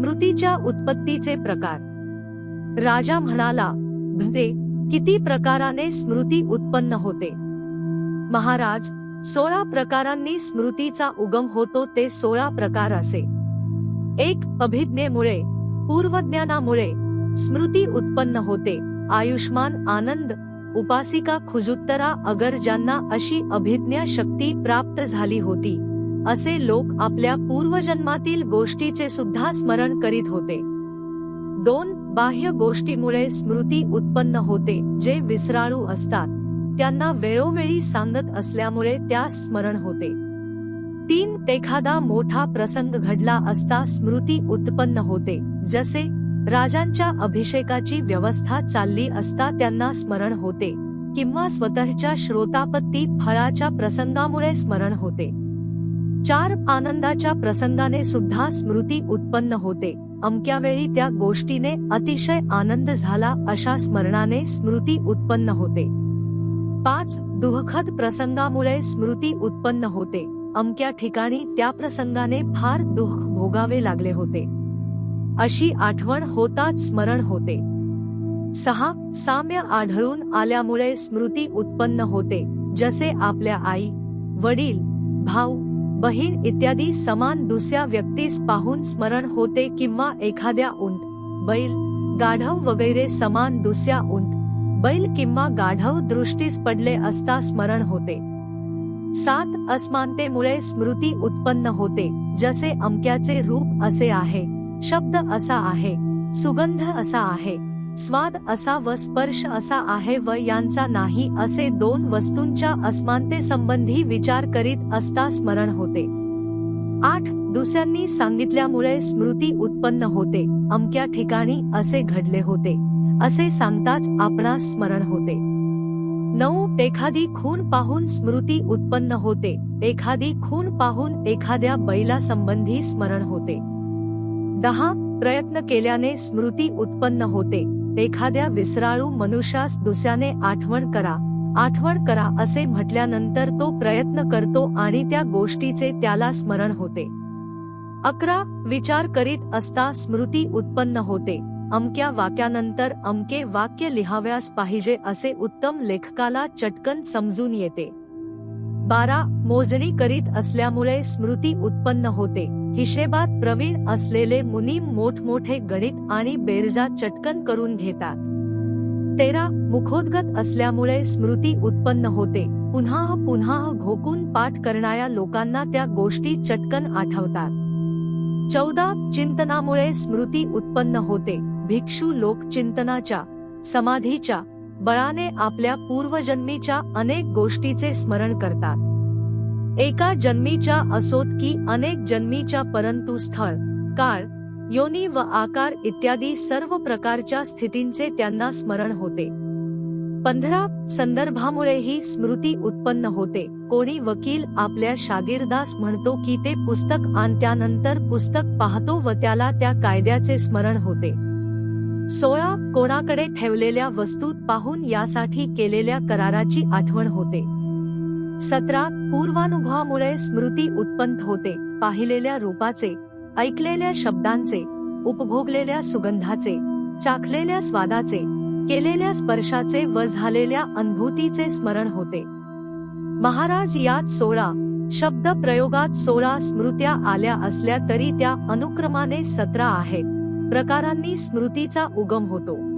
स्मृतीच्या उत्पत्तीचे प्रकार. राजा म्हणाला भदे किती प्रकाराने स्मृती उत्पन्न होते. महाराज सोळा प्रकारांनी स्मृतीचा उगम होतो ते सोळा प्रकार असे. एक अभिज्ञेमुळे पूर्वज्ञानामुळे स्मृती उत्पन्न होते. आयुष्मान आनंद उपासिका खुजुत्तरा अगर ज्यांना अशी अभिज्ञा शक्ती प्राप्त झाली होती. असे लोक आपल्या पूर्वजन्मातील गोष्टीचे सुद्धा स्मरण करीत होते. दोन बाह्य गोष्टीमुळे स्मृती उत्पन्न होते जे विसराळू असतात. त्यांना वेळोवेळी सांगत असल्यामुळे त्यास स्मरण होते. तीन एखादा मोठा प्रसंग घडला असता स्मृती उत्पन्न होते जसे राजांच्या अभिषेकाची व्यवस्था चालली असता त्यांना स्मरण होते किंवा स्वतःच्या श्रोतापत्ती फळाच्या प्रसंगामुळे स्मरण होते. चार आनंदाच्या प्रसंगाने सुद्धा स्मृती उत्पन्न होते. अमक्या वेळी त्या गोष्टीने अतिशय आनंद झाला अशा स्मरणाने स्मृती उत्पन्न होते. पाच दुःखद प्रसंगामुळे स्मृती उत्पन्न होते. अमक्या ठिकाणी त्या प्रसंगाने फार दुःख भोगावे लागले होते. अशी आठवण होताच स्मरण होते. सहा साम्य आढळून आल्यामुळे स्मृती उत्पन्न होते. जसे आपल्या आई वडील भाऊ बहीण इत्यादी समान दुसऱ्या व्यक्तीस पाहून स्मरण होते किंवा एखाद्या उंट बैल गाढव वगैरे समान दुसऱ्या उंट बैल किंवा गाढव दृष्टीस पडले असता स्मरण होते. सात अस्मानतेमुळे स्मृती उत्पन्न होते जसे अमक्याचे रूप असे आहे शब्द असा आहे सुगंध असा आहे. स्वाद असा व स्पर्श असा आहे व यांचा नाही असे दोन वस्तूंच्या असमानते संबंधी विचार करीत असता स्मरण होते. आठ दुसऱ्यांनी सांगितल्यामुळे स्मृती उत्पन्न होते. अमक्या ठिकाणी असे घडले होते. असे सांगताच आपणास स्मरण होते. नऊ एखादी खून पाहून स्मृती उत्पन्न होते. एखादी खून पाहून एखाद्या बैला संबंधी स्मरण होते. दहा प्रयत्न केल्याने स्मृती उत्पन्न होते. एखाद्या विसराळू मनुष्यास दुसऱ्याने आठवण करा. आठवण करा असे म्हटल्यानंतर तो प्रयत्न करतो आणि त्या गोष्टीचे त्याला स्मरण होते. अकरा. विचार करीत असता स्मृती उत्पन्न होते. अमक्या वाक्यानंतर अमके वाक्य लिहाव्यास पाहिजे असे उत्तम लेखकाला चटकन समजून येते. बारा मोजणी करीत असल्यामुळे स्मृती उत्पन्न होते. हिशेबात प्रवीण असलेले मुनीम मोठमोठे गणित आणि बेरजा चटकन करून घेतात. तेरा मुखोद्गत असल्यामुळे स्मृती उत्पन्न होते. पुन्हा पुन्हा घोकून पाठ करणाऱ्या लोकांना त्या गोष्टी चटकन आठवतात. चौदा चिंतनामुळे स्मृती उत्पन्न होते. भिक्षू लोक चिंतनाच्या समाधीच्या बळाने आपल्या पूर्वजन्मीच्या अनेक गोष्टीचे स्मरण करतात. एका जन्मीच्या असोत की अनेक जन्मीच्या परंतु स्थळ काळ योनी व आकार इत्यादी सर्व प्रकारच्या स्थितींचे त्यांना स्मरण होते. पंधरा संदर्भामुळे ही स्मृती उत्पन्न होते. कोणी वकील आपल्या शागिर्दास म्हणतो की ते पुस्तक आणत्यानंतर पुस्तक पाहतो व त्याला त्या कायद्याचे स्मरण होते. सोळा कोणाकडे ठेवलेल्या वस्तूत पाहून यासाठी केलेल्या कराराची आठवण होते. सतरा पूर्वानुभवामुळे स्मृती उत्पन्न होते. पाहिलेल्या रूपाचे ऐकलेल्या शब्दांचे उपभोगलेल्या सुगंधाचे चाखलेल्या स्वादाचे केलेल्या स्पर्शाचे व झालेल्या अनुभूतीचे स्मरण होते. महाराज यात सोळा शब्द प्रयोगात सोळा स्मृत्या आल्या असल्या तरी त्या अनुक्रमाने सतरा आहेत. प्रकारांनी स्मृतीचा उगम होतो.